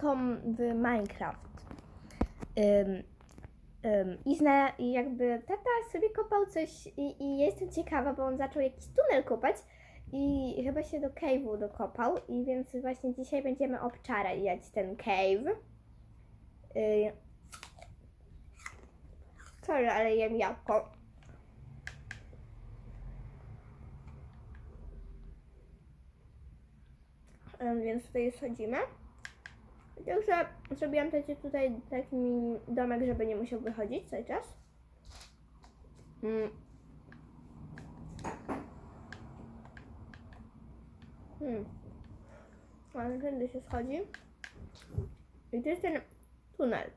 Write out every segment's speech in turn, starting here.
tatą w Minecraft. I zna, jakby tata sobie kopał coś i, i jestem ciekawa, bo on zaczął jakiś tunel kopać i chyba się do cave'u dokopał i więc właśnie dzisiaj będziemy obczarać ten cave. Yy. Sorry, ale jem jabłko. Więc tutaj schodzimy. Także zrobiłam tacie tutaj taki domek, żeby nie musiał wychodzić cały czas. Mm. Hmm. Ale tędy się schodzi. I to jest ten tunel.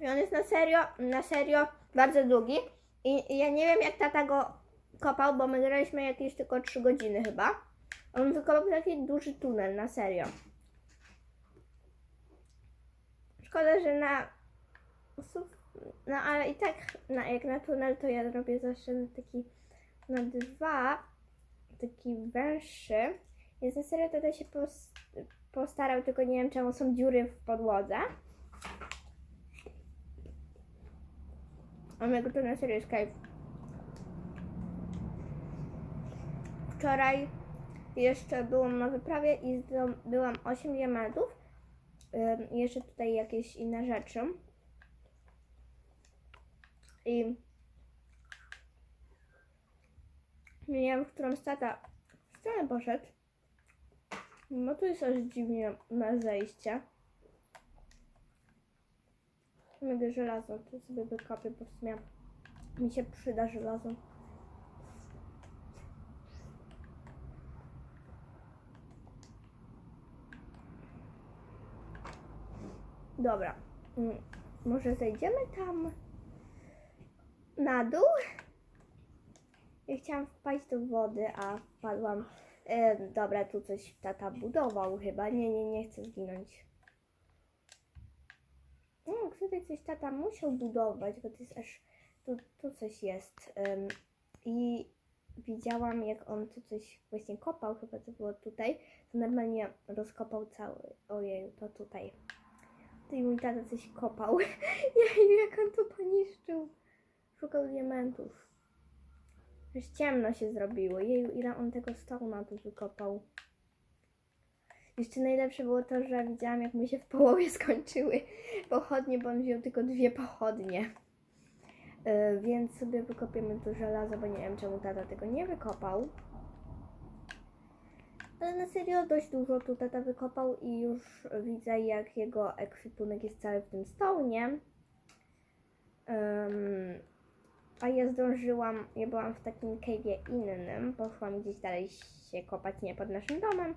I on jest na serio, na serio bardzo długi. I, I ja nie wiem jak tata go kopał, bo my graliśmy jakieś tylko 3 godziny chyba. On wykopał taki duży tunel, na serio. Szkoda, że na. No ale i tak, na, jak na tunel, to ja robię zawsze taki. Na dwa. Taki węższy. Więc na serio tutaj się pos, postarał, tylko nie wiem czemu są dziury w podłodze. A mego to na serio jest cave. Wczoraj jeszcze byłam na wyprawie i zdobyłam 8 diamentów. Jeszcze tutaj jakieś inne rzeczy. I nie wiem, w którą stata stronę poszedł. No tu jest aż dziwnie na zejście. Mogę żelazo, to sobie wykopię, bo w sumie mi się przyda żelazo. Dobra. Mm, Może zejdziemy tam na dół? Ja chciałam wpaść do wody, a wpadłam. E, dobra, tu coś tata budował chyba. Nie, nie, nie chcę zginąć. No, tutaj coś tata musiał budować, bo to jest aż. Tu, tu coś jest. Em, I widziałam, jak on tu coś właśnie kopał, chyba to było tutaj. To normalnie rozkopał cały. Ojej, to tutaj. Tutaj mój tata coś kopał. Jeju, jak on to poniszczył. Szukał diamentów. Już ciemno się zrobiło. Jeju, ile on tego stona tu wykopał. Jeszcze najlepsze było to, że widziałam, jak mu się w połowie skończyły pochodnie, bo on wziął tylko dwie pochodnie. Yy, więc sobie wykopiemy tu żelazo, bo nie wiem, czemu tata tego nie wykopał. Ale na serio dość dużo tu tata wykopał i już widzę, jak jego ekwipunek jest cały w tym stołnie. Ym, a ja zdążyłam, ja byłam w takim cave'ie innym, poszłam gdzieś dalej się kopać, nie pod naszym domem.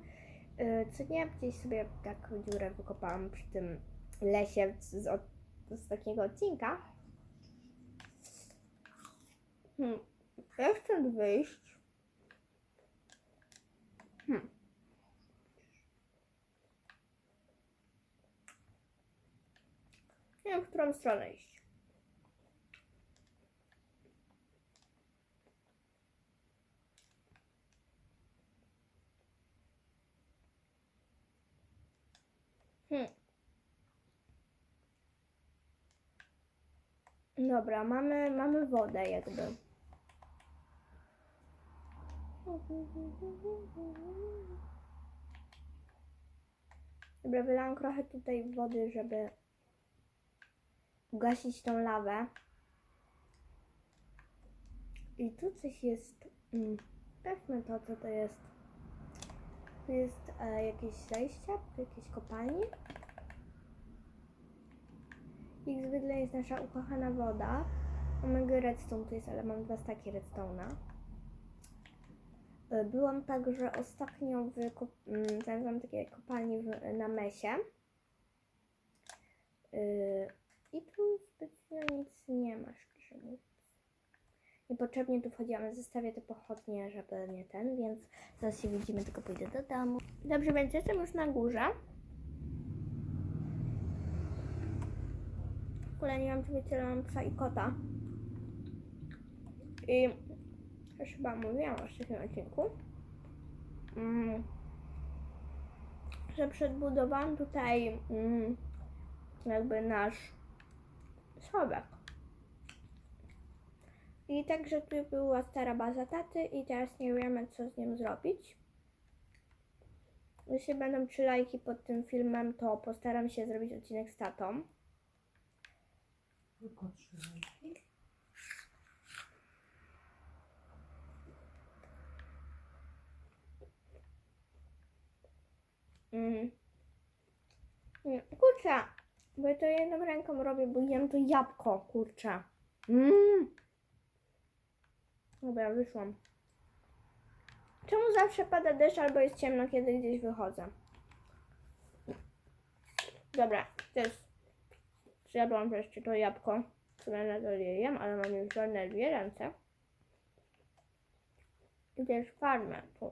Yy, co nie, gdzieś sobie taką dziurę wykopałam przy tym lesie z, od, z takiego odcinka. Hmm. Jak stąd wyjść? Hmm. Nie wiem, w którą stronę iść. Hmm. Dobra, mamy, mamy wodę jakby. Dobra, wylałam trochę tutaj wody, żeby ugasić tą lawę. I tu coś jest. Mm, to, co to jest. Tu jest e, jakieś zejście, jakieś kopalnie. Jak zwykle jest nasza ukochana woda. Mamy redstone tu jest, ale mam dwa staki redstone'a. E, Byłam także ostatnio w mm, znalazłam takie kopalnie w, na mesie. Yy, I tu specjalnie nic nie ma, szczerze mówiąc. Niepotrzebnie tu wchodziłam, zostawię te pochodnie, żeby nie ten, więc zaraz się widzimy, tylko pójdę do domu. Dobrze, więc jestem już na górze. W ogóle nie wiem, czy wiecie, mam psa i kota. I już chyba mówiłam o tym odcinku. mm, że przedbudowałam tutaj mm, jakby nasz schowek. I także tu była stara baza taty i teraz nie wiemy co z nim zrobić. Jeśli będą trzy lajki pod tym filmem, to postaram się zrobić odcinek z tatą. Tylko trzy lajki. Mm. Kurczę, bo ja to jedną ręką robię, bo jem to jabłko, kurczę. Mm. Dobra, wyszłam. Czemu zawsze pada deszcz albo jest ciemno, kiedy gdzieś wychodzę? Dobra, też zjadłam wreszcie to jabłko, które nadal je jem, ale mam już żadne dwie ręce. I też farmę tu.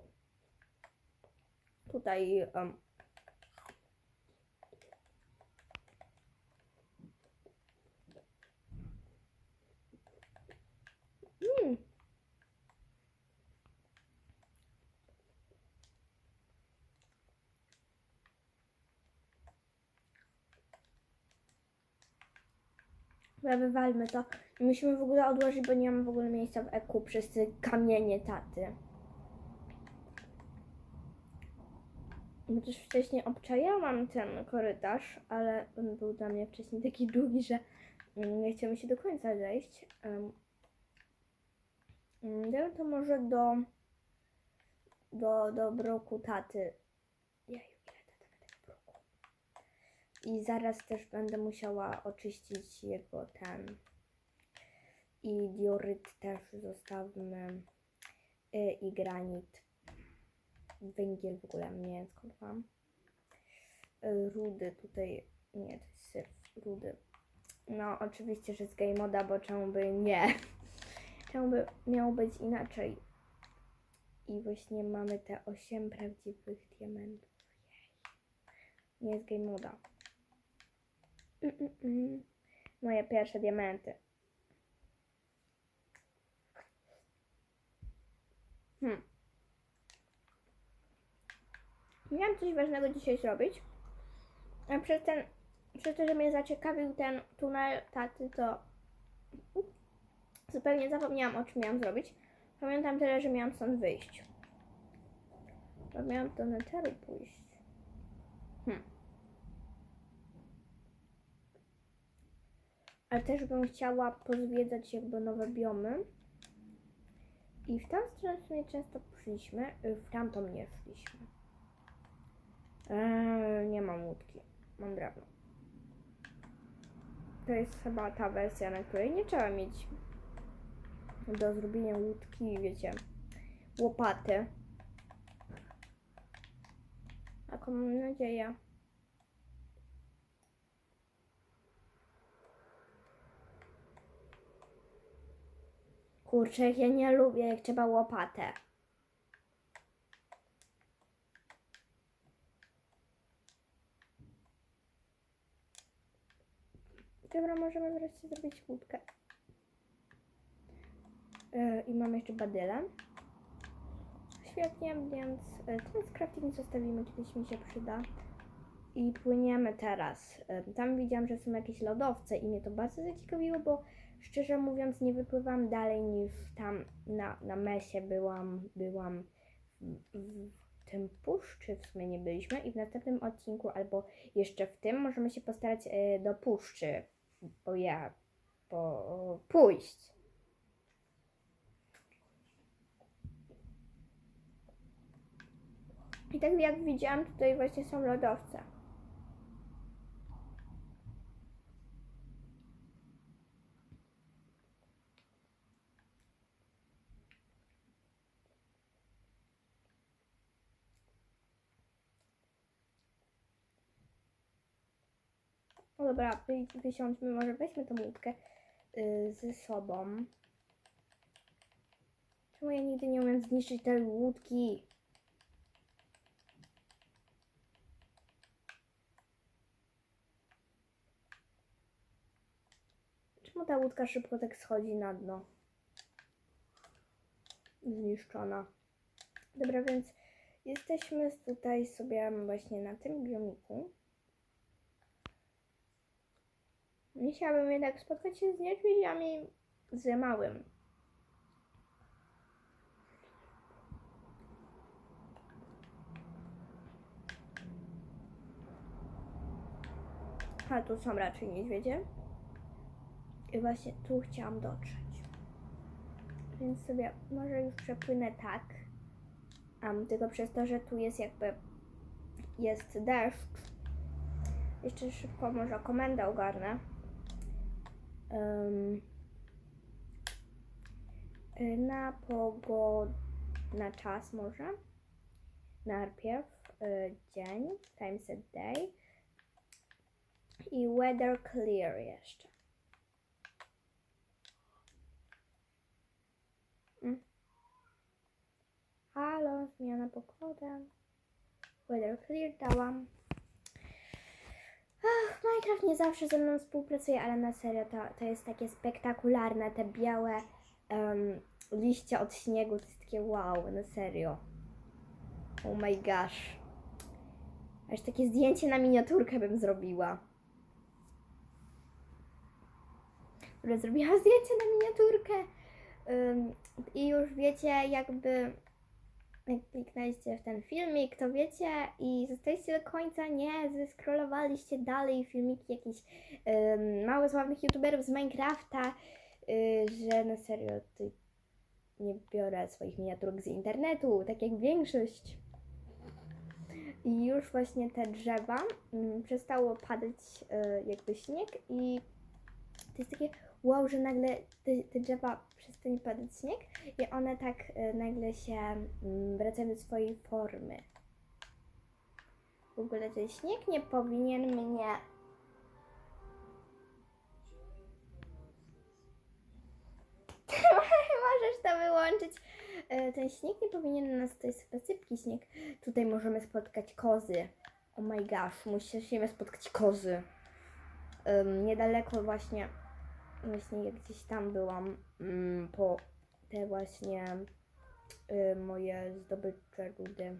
Tutaj um, Mm. Dobra, wywalmy to. Musimy w ogóle odłożyć, bo nie mamy w ogóle miejsca w eku przez te kamienie taty. Bo też wcześniej obczajałam ten korytarz, ale on był dla mnie wcześniej taki długi, że mm, nie chciał mi się do końca zejść. Um, Mm, Dam to może do, do, do broku taty. Ile. I zaraz też będę musiała oczyścić jego ten. I dioryt też zostawmy. Y, I granit. Węgiel w ogóle, nie skąd mam. Y, Rudy tutaj, nie, to jest syf, rudy. No, oczywiście, że z game moda, bo czemu by nie. Czemu by miało być inaczej? I właśnie mamy te 8 prawdziwych diamentów. Jej. Nie jest game moda. Moje pierwsze diamenty. Hmm. Miałam coś ważnego dzisiaj zrobić. A przez ten, przez to, że mnie zaciekawił ten tunel taty, to Zupełnie zapomniałam, o czym miałam zrobić. Pamiętam tyle, że miałam stąd wyjść. Bo miałam do Netheru pójść. Hmm. Ale też bym chciała pozwiedzać jakby nowe biomy. I w tą stronę często szliśmy, y, w tamtą nie szliśmy. Eee, nie mam łódki, mam drewno. To jest chyba ta wersja, na której nie trzeba mieć do zrobienia łódki, wiecie, łopaty. Taką mam nadzieję. Kurczę, ja nie lubię, jak trzeba łopatę. Dobra, możemy wreszcie zrobić łódkę. Yy, I mam jeszcze badylę. Świetnie, więc yy, ten crafting zostawimy, kiedyś mi się przyda. I płyniemy teraz. Yy, Tam widziałam, że są jakieś lodowce i mnie to bardzo zaciekawiło, bo szczerze mówiąc nie wypływam dalej niż tam na, na mesie byłam, byłam w, w tym puszczy w sumie nie byliśmy i w następnym odcinku albo jeszcze w tym możemy się postarać do puszczy, bo ja, po, pójść. I tak jak widziałam, tutaj właśnie są lodowce. No dobra, wy- wysiądźmy, może weźmy tą łódkę y, ze sobą. Czemu ja nigdy nie umiem zniszczyć tej łódki? Czemu ta łódka szybko tak schodzi na dno? Zniszczona. Dobra, więc Jesteśmy tutaj sobie właśnie na tym biomiku. Nie chciałabym jednak spotkać się z niedźwiedziami z małym. A tu są raczej niedźwiedzie. I właśnie tu chciałam dotrzeć. Więc sobie może już przepłynę tak. Um, tylko przez to, że tu jest jakby jest deszcz. Jeszcze szybko może komendę ogarnę. Um, na pogod... na czas może. Najpierw y, dzień, time set day. I weather clear jeszcze. Halo, zmiana pogody. Weather clear dałam. Ach, Minecraft nie zawsze ze mną współpracuje, ale na serio to, to jest takie spektakularne, te białe em, liście od śniegu, to jest takie wow, na serio. Oh my gosh. Aż takie zdjęcie na miniaturkę bym zrobiła. Dobra, zrobiłam zdjęcie na miniaturkę. Ym, I już wiecie, jakby jak kliknęliście w ten filmik, to wiecie i zostaliście do końca, nie, zeskrolowaliście dalej filmiki jakichś ym, mało sławnych youtuberów z Minecrafta, y, że na serio ty nie biorę swoich miniaturek z internetu, tak jak większość. I już właśnie te drzewa ym, przestało padać y, jakby śnieg i to jest takie wow, że nagle te, te drzewa przestanie padać śnieg i one tak y, nagle się mm, wracają do swojej formy. W ogóle ten śnieg nie powinien mnie. Możesz to wyłączyć. Y, Ten śnieg nie powinien nas, to jest chyba sypki śnieg. Tutaj możemy spotkać kozy. Oh my gosh, musimy spotkać kozy. Ym, niedaleko właśnie właśnie jak gdzieś tam byłam mm, po te właśnie y, moje zdobycze rudy.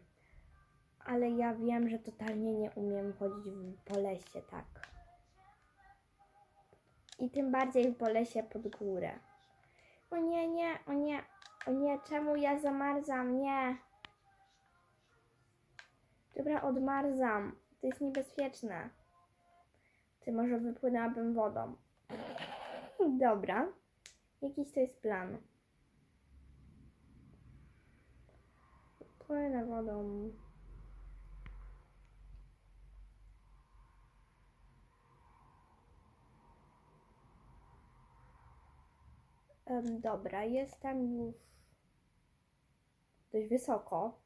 Ale ja wiem, że totalnie nie umiem chodzić w, po lesie, tak. I tym bardziej po lesie pod górę. O nie, nie, o nie, o nie, czemu ja zamarzam, nie. Dobra, odmarzam. To jest niebezpieczne. Ty może wypłynęłabym wodą. Dobra. Jakiś to jest plan. Płynę wodą. Em, dobra, jestem już dość wysoko.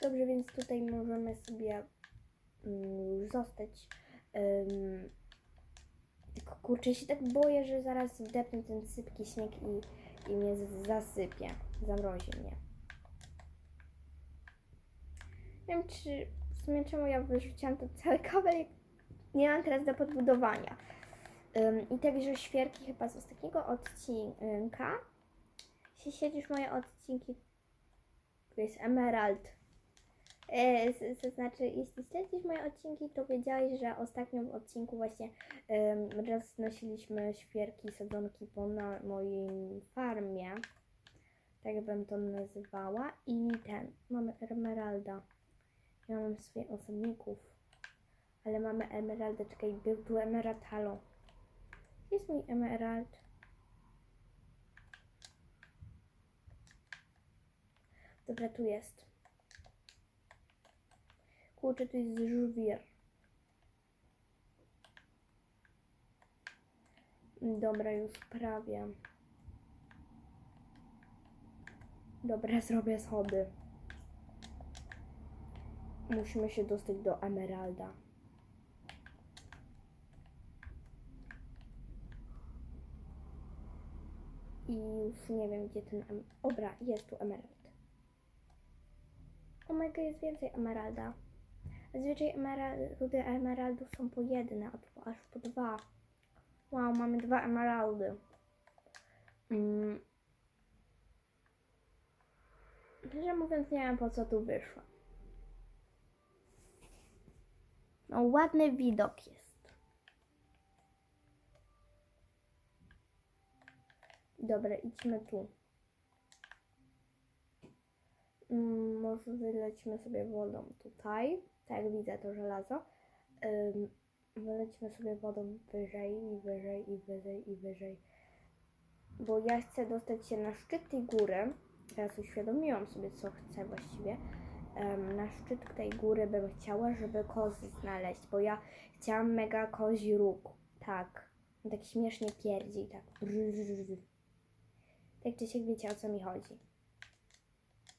Dobrze, więc tutaj możemy sobie mm, już zostać. Ym, tylko kurczę, się tak boję, że zaraz wdepnę ten sypki śnieg i, i mnie zasypie, zamrozi mnie. Nie wiem, czy w sumie czemu ja wyrzuciłam to cały kabel, jak nie mam teraz do podbudowania. Ym, I także świerki chyba z ostatniego odcinka. Jeśli siedzisz moje odcinki, to jest Emerald. E, To znaczy, jeśli śledzisz moje odcinki, to wiedziałeś, że ostatnio w odcinku właśnie roznosiliśmy świerki, sadzonki po mojej farmie. Tak bym to nazywała. I ten, mamy emeralda. Ja mam swoich osobników. Ale mamy emeraldę, czekaj, był tu emerald, halo. Jest mój emerald? Dobra, tu jest. Kurczę, to jest żwir. Dobra, już prawie. Dobra, zrobię schody. Musimy się dostać do Emeralda. I już nie wiem, gdzie ten... Em- Dobra, jest tu Emerald. O my god, jest więcej Emeralda. Zazwyczaj emerald, rudy emeraldów są po jedne, aż po dwa. Wow, mamy dwa emeraldy. Mm. Szczerze mówiąc, nie wiem po co tu wyszła. No, ładny widok jest. Dobra, idźmy tu. Mm, może wylećmy sobie wodą tutaj. Tak, widzę to żelazo. Ym, wylećmy sobie wodą wyżej i wyżej i wyżej i wyżej. Bo ja chcę dostać się na szczyt tej góry. Teraz uświadomiłam sobie, co chcę właściwie. Na szczyt tej góry bym chciała, żeby kozy znaleźć, bo ja chciałam mega kozi róg. Tak. Tak śmiesznie pierdzi, tak. Tak czy siak wiecie, o co mi chodzi.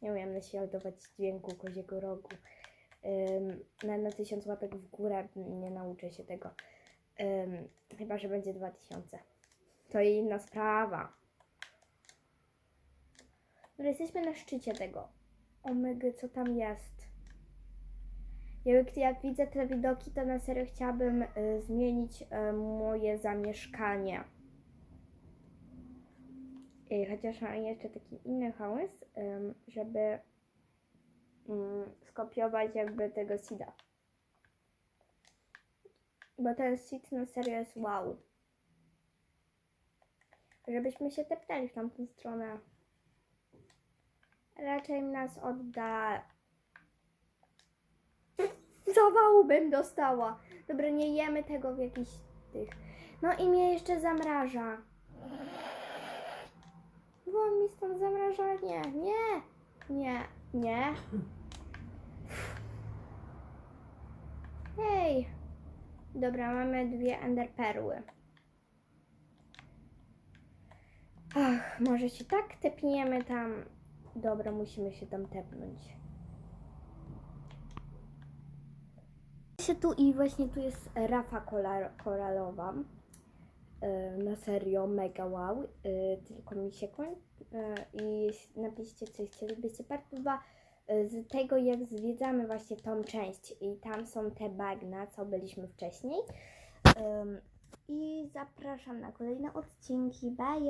Nie umiem naśladować dźwięku koziego rogu. Na, na tysiąc łapek w górę nie nauczę się tego. Chyba, że będzie dwa tysiące. To inna sprawa. Dobra, jesteśmy na szczycie tego. Omega, co tam jest? Jak, jak widzę te widoki, to na serio chciałabym y, zmienić y, moje zamieszkanie. Y, chociaż mam jeszcze taki inny pomysł, ym, żeby skopiować jakby tego seeda. Bo ten seed na serio jest wow. Żebyśmy się tepnęli w tamtą stronę. Raczej nas odda. Zawału bym dostała. Dobra, nie jemy tego w jakichś tych. No i mnie jeszcze zamraża. Won mi stąd zamrażanie. Nie, nie, nie. Hej. Dobra, mamy dwie enderperły. Ach, może się tak tepniemy tam. Dobra, musimy się tam tepnąć. się tu i właśnie tu jest rafa koralowa. Yy, na serio, mega wow. Yy, tylko mi się koń. Yy, I napiszcie, czy chcielibyście part 2 yy, z tego, jak zwiedzamy właśnie tą część. I tam są te bagna, co byliśmy wcześniej. I zapraszam na kolejne odcinki. Bye!